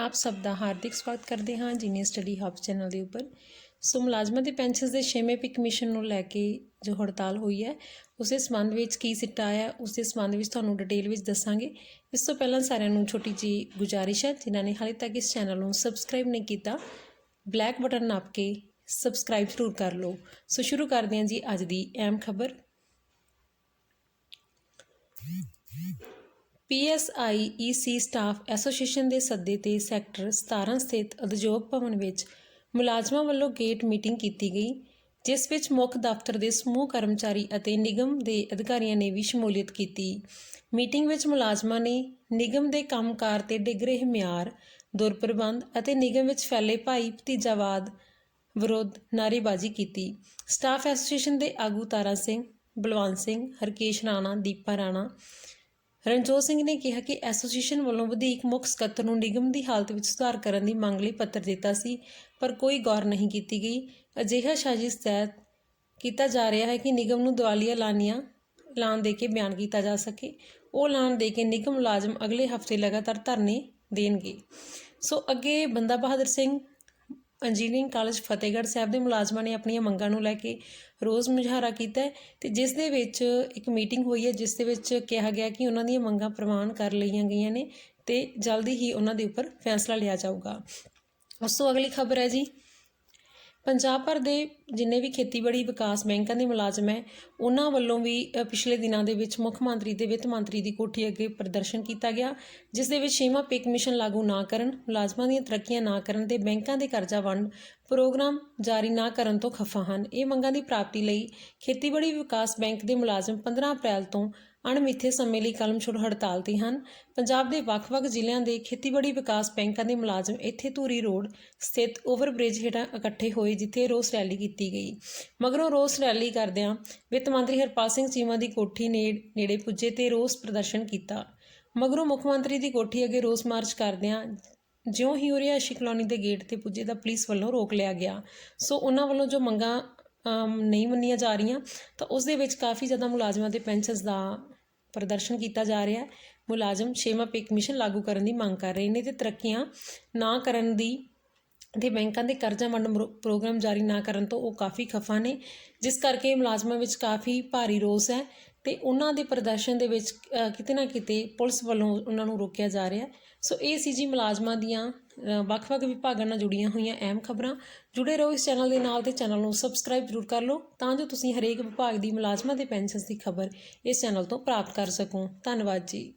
ਆਪ ਸਭ ਦਾ ਹਾਰਦਿਕ ਸਵਾਗਤ ਕਰਦੇ ਹਾਂ ਜੀਨੀਅਰ ਸਟੱਡੀ ਹੱਬ ਚੈਨਲ ਦੇ ਉੱਪਰ। ਸੋ ਮੁਲਾਜ਼ਮਾਂ ਦੇ ਪੈਨਸ਼ਨਸ ਦੇ ਛੇਵੇਂ ਪੇ ਕਮਿਸ਼ਨ ਨੂੰ ਲੈ ਕੇ ਜੋ ਹੜਤਾਲ ਹੋਈ ਹੈ, ਉਸ ਦੇ ਸੰਬੰਧ ਵਿੱਚ ਕੀ ਸਿੱਟਾ ਆਇਆ, ਉਸ ਦੇ ਸੰਬੰਧ ਵਿੱਚ ਤੁਹਾਨੂੰ ਡਿਟੇਲ ਵਿੱਚ ਦੱਸਾਂਗੇ। ਇਸ ਤੋਂ ਪਹਿਲਾਂ ਸਾਰਿਆਂ ਨੂੰ ਛੋਟੀ ਜੀ ਗੁਜਾਰਿਸ਼ ਹੈ, ਜਿਨ੍ਹਾਂ ਨੇ ਹਾਲੇ ਤੱਕ ਇਸ ਚੈਨਲ ਨੂੰ ਸਬਸਕ੍ਰਾਈਬ ਨਹੀਂ ਕੀਤਾ ਬਲੈਕ ਬਟਨ ਨੱਪ ਕੇ ਸਬਸਕ੍ਰਾਈਬ ਜ਼ਰੂਰ ਕਰ ਲਓ। ਸੋ ਸ਼ੁਰੂ ਕਰਦੇ ਹਾਂ ਜੀ ਅੱਜ ਦੀ ਅਹਿਮ ਖਬਰ। ਪੀਐਸਆਈਈਸੀ ਸਟਾਫ ਐਸੋਸੀਏਸ਼ਨ ਦੇ ਸੱਦੇ ਤੇ ਸੈਕਟਰ 17 ਸਥਿਤ ਉਦਯੋਗ ਭਵਨ ਵਿੱਚ ਮੁਲਾਜ਼ਮਾਂ ਵੱਲੋਂ ਗੇਟ ਮੀਟਿੰਗ ਕੀਤੀ ਗਈ, ਜਿਸ ਵਿੱਚ ਮੁੱਖ ਦਫ਼ਤਰ ਦੇ ਸਮੂਹ ਕਰਮਚਾਰੀ ਅਤੇ ਨਿਗਮ ਦੇ ਅਧਿਕਾਰੀਆਂ ਨੇ ਵੀ ਸ਼ਮੂਲੀਅਤ ਕੀਤੀ। ਮੀਟਿੰਗ ਵਿੱਚ ਮੁਲਾਜ਼ਮਾਂ ਨੇ ਨਿਗਮ ਦੇ ਕੰਮਕਾਰ ਤੇ ਡਿੱਗ ਰਹੇ ਮਿਆਰ, ਦੁਰਪ੍ਰਬੰਧ ਅਤੇ ਨਿਗਮ ਵਿੱਚ ਫੈਲੇ ਭਾਈ ਭਤੀਜਾਵਾਦ ਵਿਰੁੱਧ ਨਾਅਰੇਬਾਜ਼ੀ ਕੀਤੀ। ਸਟਾਫ ਐਸੋਸੀਏਸ਼ਨ ਦੇ ਆਗੂ ਤਾਰਾ ਸਿੰਘ, ਬਲਵੰਤ ਸਿੰਘ, ਹਰਕੇਸ਼ ਰਾਣਾ, ਦੀਪਾ ਰਾਣਾ ਰਣਜੋਤ ਸਿੰਘ ਨੇ ਕਿਹਾ ਕਿ ਐਸੋਸੀਏਸ਼ਨ ਵੱਲੋਂ ਵਧੀਕ ਮੁੱਖ ਸਕੱਤਰ ਨੂੰ ਨਿਗਮ ਦੀ ਹਾਲਤ ਵਿੱਚ ਸੁਧਾਰ ਕਰਨ ਦੀ ਮੰਗ ਲਈ ਪੱਤਰ ਦਿੱਤਾ ਸੀ, ਪਰ ਕੋਈ ਗੌਰ ਨਹੀਂ ਕੀਤੀ ਗਈ। ਅਜਿਹਾ ਸਾਜ਼ਿਸ਼ ਤਹਿਤ ਕੀਤਾ ਜਾ ਰਿਹਾ ਹੈ ਕਿ ਨਿਗਮ ਨੂੰ ਦਿਵਾਲੀਆ ਲਾਨੀਆਂ ਐਲਾਨ ਦੇ ਕੇ ਬਿਆਨ ਕੀਤਾ ਜਾ ਸਕੇ। ਉਹ ਐਲਾਨ ਦੇ ਕੇ ਨਿਗਮ ਮੁਲਾਜ਼ਮ ਅਗਲੇ ਹਫ਼ਤੇ ਲਗਾਤਾਰ ਧਰਨੇ ਦੇਣਗੇ। ਸੋ ਅੱਗੇ ਬੰਦਾ ਬਹਾਦਰ ਸਿੰਘ ਇੰਜੀਨੀਅਰਿੰਗ ਕਾਲਜ ਫਤਿਹਗੜ੍ਹ ਸਾਹਿਬ ਦੇ ਮੁਲਾਜ਼ਮਾਂ ਨੇ ਆਪਣੀਆਂ ਮੰਗਾਂ ਨੂੰ ਲੈ ਕੇ ਰੋਜ਼ ਮੁਜ਼ਾਹਰਾ ਕੀਤਾ ਹੈ ਤੇ ਜਿਸ ਦੇ ਵਿੱਚ ਇੱਕ ਮੀਟਿੰਗ ਹੋਈ ਹੈ, ਜਿਸ ਦੇ ਵਿੱਚ ਕਿਹਾ ਗਿਆ ਕਿ ਉਹਨਾਂ ਦੀਆਂ ਮੰਗਾਂ ਪ੍ਰਵਾਨ ਕਰ ਲਈਆਂ ਗਈਆਂ ਨੇ ਤੇ ਜਲਦੀ ਹੀ ਉਹਨਾਂ ਦੇ ਉੱਪਰ ਫੈਸਲਾ ਲਿਆ ਜਾਊਗਾ। ਉਸ ਤੋਂ ਅਗਲੀ ਖਬਰ ਹੈ ਜੀ। ਪੰਜਾਬ ਭਰ ਦੇ ਜਿੰਨੇ ਵੀ ਖੇਤੀਬਾੜੀ ਵਿਕਾਸ ਬੈਂਕਾਂ ਦੇ ਮੁਲਾਜ਼ਮ ਹੈ, ਉਹਨਾਂ ਵੱਲੋਂ ਵੀ ਪਿਛਲੇ ਦਿਨਾਂ ਦੇ ਵਿੱਚ ਮੁੱਖ ਮੰਤਰੀ ਤੇ ਵਿੱਤ ਮੰਤਰੀ ਦੀ ਕੋਠੀ ਅੱਗੇ ਪ੍ਰਦਰਸ਼ਨ ਕੀਤਾ ਗਿਆ, ਜਿਸ ਦੇ ਵਿੱਚ ਛੇਵਾਂ ਪੇ ਮਿਸ਼ਨ ਲਾਗੂ ਨਾ ਕਰਨ, ਮੁਲਾਜ਼ਮਾਂ ਦੀਆਂ ਤਰੱਕੀਆਂ ਨਾ ਕਰਨ ਤੇ ਬੈਂਕਾਂ ਦੇ ਕਰਜ਼ਾ ਵੰਡ ਪ੍ਰੋਗਰਾਮ ਜਾਰੀ ਨਾ ਕਰਨ ਤੋਂ ਖਫਾ ਹਨ। ਇਹ ਮੰਗਾਂ ਦੀ ਪ੍ਰਾਪਤੀ ਲਈ ਖੇਤੀਬਾੜੀ ਵਿਕਾਸ ਬੈਂਕ ਦੇ ਮੁਲਾਜ਼ਮ 15 ਅਪ੍ਰੈਲ ਤੋਂ ਅਣਮਿੱਥੇ ਸਮੇਂ ਲਈ ਕਲਮ ਛੋੜ ਹੜਤਾਲ ਤੇ ਹਨ। ਪੰਜਾਬ ਦੇ ਵੱਖ-ਵੱਖ ਜ਼ਿਲ੍ਹਿਆਂ ਦੇ ਖੇਤੀਬਾੜੀ ਵਿਕਾਸ ਬੈਂਕਾਂ ਦੇ ਮੁਲਾਜ਼ਮ ਇੱਥੇ ਧੂਰੀ ਰੋਡ ਸਥਿਤ ਓਵਰਬ੍ਰਿਜ ਹੇਠਾਂ ਇਕੱਠੇ ਹੋਏ ਜਿੱਥੇ ਰੋਸ ਰੈਲੀ ਕੀਤੀ ਗਈ। ਮਗਰੋਂ ਰੋਸ ਰੈਲੀ ਕਰਦਿਆਂ ਵਿੱਤ ਮੰਤਰੀ ਹਰਪਾਲ ਸਿੰਘ ਚੀਮਾ ਦੀ ਕੋਠੀ ਨੇ ਨੇੜੇ ਪੁੱਜੇ ਤੇ ਰੋਸ ਪ੍ਰਦਰਸ਼ਨ ਕੀਤਾ। ਮਗਰੋਂ ਮੁੱਖ ਮੰਤਰੀ ਦੀ ਕੋਠੀ ਅੱਗੇ ਰੋਸ ਮਾਰਚ ਕਰਦਿਆਂ ਜਿਉਂ ਹੀ ਉਹ ਰਿਹਾਇਸ਼ੀ ਕਲੋਨੀ ਦੇ ਗੇਟ ਤੇ ਪੁੱਜੇ ਤਾਂ ਪੁਲਿਸ ਵੱਲੋਂ ਰੋਕ ਲਿਆ ਗਿਆ। ਸੋ ਉਹਨਾਂ ਵੱਲੋਂ ਜੋ ਮੰਗਾਂ ਨਹੀਂ ਮੰਨੀਆਂ ਜਾ ਰਹੀਆਂ, ਤਾਂ ਉਸ ਦੇ ਵਿੱਚ ਕਾਫੀ ਜ਼ਿਆਦਾ ਮੁਲਾਜ਼ਮਾਂ ਦੇ ਪੈਨਸ਼ਨਸ ਦਾ ਪ੍ਰਦਰਸ਼ਨ ਕੀਤਾ ਜਾ ਰਿਹਾ ਹੈ। ਮੁਲਾਜ਼ਮ ਛੇਵਾਂ ਪੇ ਕਮਿਸ਼ਨ ਲਾਗੂ ਕਰਨ ਦੀ ਮੰਗ ਕਰ ਰਹੇ ਨੇ ਤੇ ਤਰੱਕੀਆਂ ਨਾ ਕਰਨ ਦੀ ਤੇ ਬੈਂਕਾਂ ਦੇ ਕਰਜ਼ਾ ਵੰਡ ਮਰੋ- ਪ੍ਰੋਗਰਾਮ ਜਾਰੀ ਨਾ ਕਰਨ ਤੋਂ ਉਹ ਕਾਫੀ ਖਫਾ ਨੇ, ਜਿਸ ਕਰਕੇ ਮੁਲਾਜ਼ਮਾਂ ਵਿੱਚ ਕਾਫੀ ਭਾਰੀ ਰੋਸ ਹੈ ਤੇ ਉਹਨਾਂ ਦੇ ਪ੍ਰਦਰਸ਼ਨ ਦੇ ਵਿੱਚ ਕਿਤੇ ਨਾ ਕਿਤੇ ਪੁਲਿਸ ਵੱਲੋਂ ਉਹਨਾਂ ਨੂੰ ਰੋਕਿਆ ਜਾ ਰਿਹਾ ਸੋ ਇਹ ਸੀ ਜੀ ਮੁਲਾਜ਼ਮਾਂ ਦੀਆਂ ਵੱਖ-ਵੱਖ ਵਿਭਾਗਾਂ ਨਾਲ ਜੁੜੀਆਂ ਹੋਈਆਂ ਅਹਿਮ ਖਬਰਾਂ ਜੁੜੇ ਰਹੋ ਇਸ ਚੈਨਲ ਦੇ ਨਾਲ ਤੇ ਚੈਨਲ ਨੂੰ ਸਬਸਕ੍ਰਾਈਬ ਜ਼ਰੂਰ ਕਰ ਲਓ ਤਾਂ ਜੋ ਤੁਸੀਂ ਹਰੇਕ ਵਿਭਾਗ ਦੀ ਮੁਲਾਜ਼ਮਾਂ ਦੇ ਪੈਨਸ਼ਨਸ ਦੀ ਖਬਰ ਇਸ ਚੈਨਲ ਤੋਂ ਪ੍ਰਾਪਤ ਕਰ ਸਕੋ। ਧੰਨਵਾਦ ਜੀ।